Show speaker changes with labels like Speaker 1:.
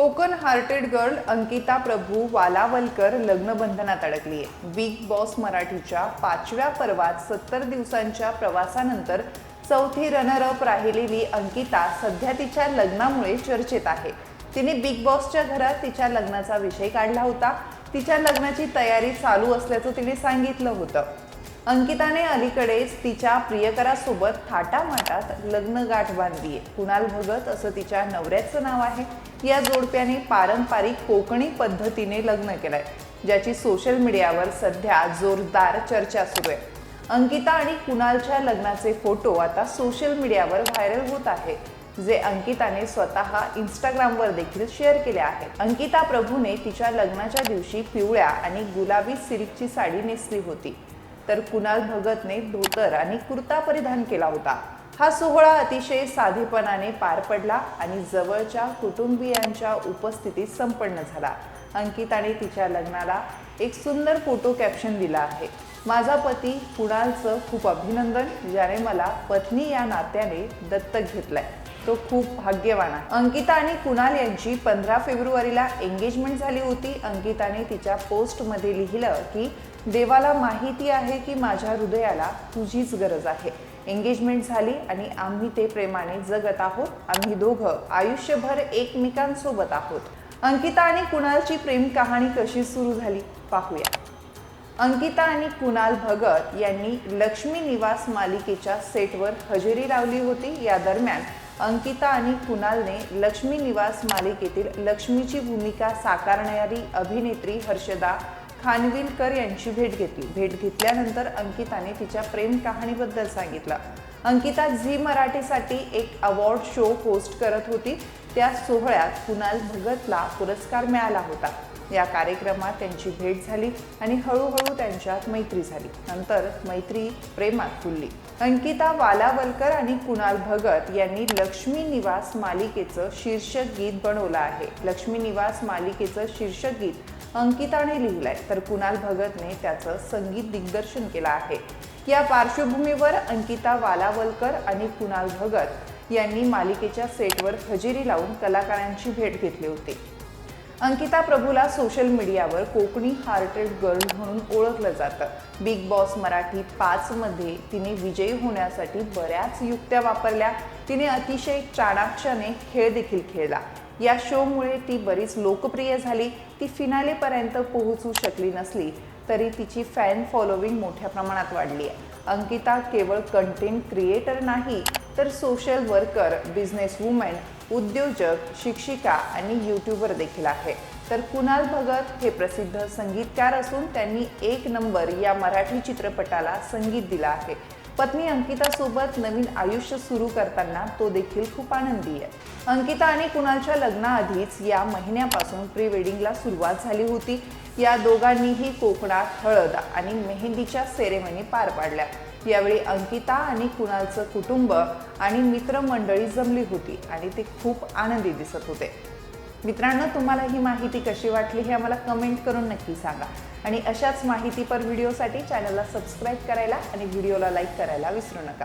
Speaker 1: Konkan hearted girl Ankita Prabhu Walawalkar लग्नबंधनात अडकली आहे बिग बॉस मराठीच्या पाचव्या पर्वात सत्तर दिवसांच्या प्रवासानंतर चौथी रनरअप राहिलेली अंकिता सध्या तिच्या लग्नामुळे चर्चेत आहे. तिने बिग बॉसच्या घरात तिच्या लग्नाचा विषय काढला होता. तिच्या लग्नाची तयारी चालू असल्याचं तिने सांगितलं होतं. अंकिताने अलीकडेच तिच्या प्रियकरासोबत थाटामाटात लग्न गाठ बांधली आहे कुणाल भगत असं तिच्या नवऱ्याचं नाव आहे. या जोडप्याने पारंपरिक कोकणी पद्धतीने लग्न केलंय ज्याची सोशल मीडियावर सध्या जोरदार चर्चा सुरू आहे. अंकिता आणि कुणालच्या लग्नाचे फोटो आता सोशल मीडियावर व्हायरल होत आहे जे अंकिताने स्वतः इंस्टाग्रामवर देखील शेअर केले आहेत अंकिता प्रभूने तिच्या लग्नाच्या दिवशी पिवळ्या आणि गुलाबी सिल्कची साडी नेसली होती. तर कुणाल भगतने धोतर आणि कुर्ता परिधान केला होता. हा सोहळा अतिशय साधेपणाने पार पडला आणि जवळच्या कुटुंबियांच्या उपस्थितीत संपन्न झाला. अंकिताने तिच्या लग्नाला एक सुंदर फोटो कॅप्शन दिला आहे. माझा पती कुणालचं खूप अभिनंदन ज्याने मला पत्नी या नात्याने दत्तक घेतलंय. तो खूप भाग्यवान आहे. अंकिता आणि कुणाल यांची पंधरा फेब्रुवारीला एंगेजमेंट झाली होती. अंकिताने तिच्या पोस्टमध्ये लिहिलं की देवाला माहिती आहे की माझ्या हृदयाला तुझीच गरज आहे. एंगेजमेंट झाली आणि आम्ही ते प्रेमाने जगत आहोत. आम्ही दोघं आयुष्यभर एकमेकांसोबत आहोत. अंकिता आणि कुणालची प्रेम कहाणी कशी सुरू झाली? पाहूया. अंकिता आणि कुणाल भगत यांनी लक्ष्मी निवास मालिकेच्या सेटवर हजेरी लावली होती. या दरम्यान अंकिता आणि कुणालने लक्ष्मी निवास मालिकेतील लक्ष्मीची भूमिका साकारणारी अभिनेत्री हर्षदा खानविलकर यांची भेट घेतली. भेट घेतल्यानंतर अंकिताने तिच्या प्रेम कहाणीबद्दल सांगितलं. अंकिता झी मराठीसाठी एक अवॉर्ड शो होस्ट करत होती. त्या सोहळ्यात कुणाल भगतला पुरस्कार मिळाला होता. या कार्यक्रमात त्यांची भेट झाली आणि हळूहळू त्यांच्यात मैत्री झाली. नंतर मैत्री प्रेमात फुलली. अंकिता वालावलकर आणि कुणाल भगत यांनी लक्ष्मी निवास मालिकेचं शीर्षक गीत बनवलं आहे. लक्ष्मी निवास मालिकेचं शीर्षक गीत अंकिताने लिहिलंय. तर कुणाल भगतने त्याचं संगीत दिग्दर्शन केलं आहे. या पार्श्वभूमीवर अंकिता वालावलकर आणि कुणाल भगत यांनी मालिकेच्या सेटवर हजेरी लावून कलाकारांची भेट घेतली होती. अंकिता प्रभूला सोशल मीडियावर कोकणी हार्टेड गर्ल म्हणून ओळखलं जातं. बिग बॉस मराठी पाचमध्ये तिने विजयी होण्यासाठी बऱ्याच युक्त्या वापरल्या. तिने अतिशय चाणाक्षाने खेळ देखील खेळला. या शोमुळे ती बरीच लोकप्रिय झाली. ती फिनालेपर्यंत पोहोचू शकली नसली तरी तिची फॅन फॉलोविंग मोठ्या प्रमाणात वाढली आहे. अंकिता केवळ कंटेंट क्रिएटर नाही तर सोशल वर्कर बिझनेस वुमेन उद्योजक शिक्षिका आणि यूट्यूबर देखील आहे. तर कुणाल भगत हे प्रसिद्ध संगीतकार असून त्यांनी एक नंबर या मराठी चित्रपटाला संगीत दिलं आहे. पत्नी अंकितासोबत नवीन आयुष्य सुरू करताना तो देखील खूप आनंदी आहे. अंकिता आणि कुणालच्या लग्नाआधीच या महिन्यापासून प्री वेडिंगला सुरुवात झाली होती. या दोघांनीही कोकणात हळद आणि मेहंदीच्या सेरेमनी पार पाडल्या. यावेळी अंकिता आणि कुणालचं कुटुंब आणि मित्रमंडळी जमली होती आणि ते खूप आनंदी दिसत होते. मित्रांनो तुम्हाला ही माहिती कशी वाटली हे आम्हाला कमेंट करून नक्की सांगा. आणि अशाच माहितीपर व्हिडिओसाठी चॅनलला सबस्क्राईब करायला आणि व्हिडिओला लाईक करायला विसरू नका.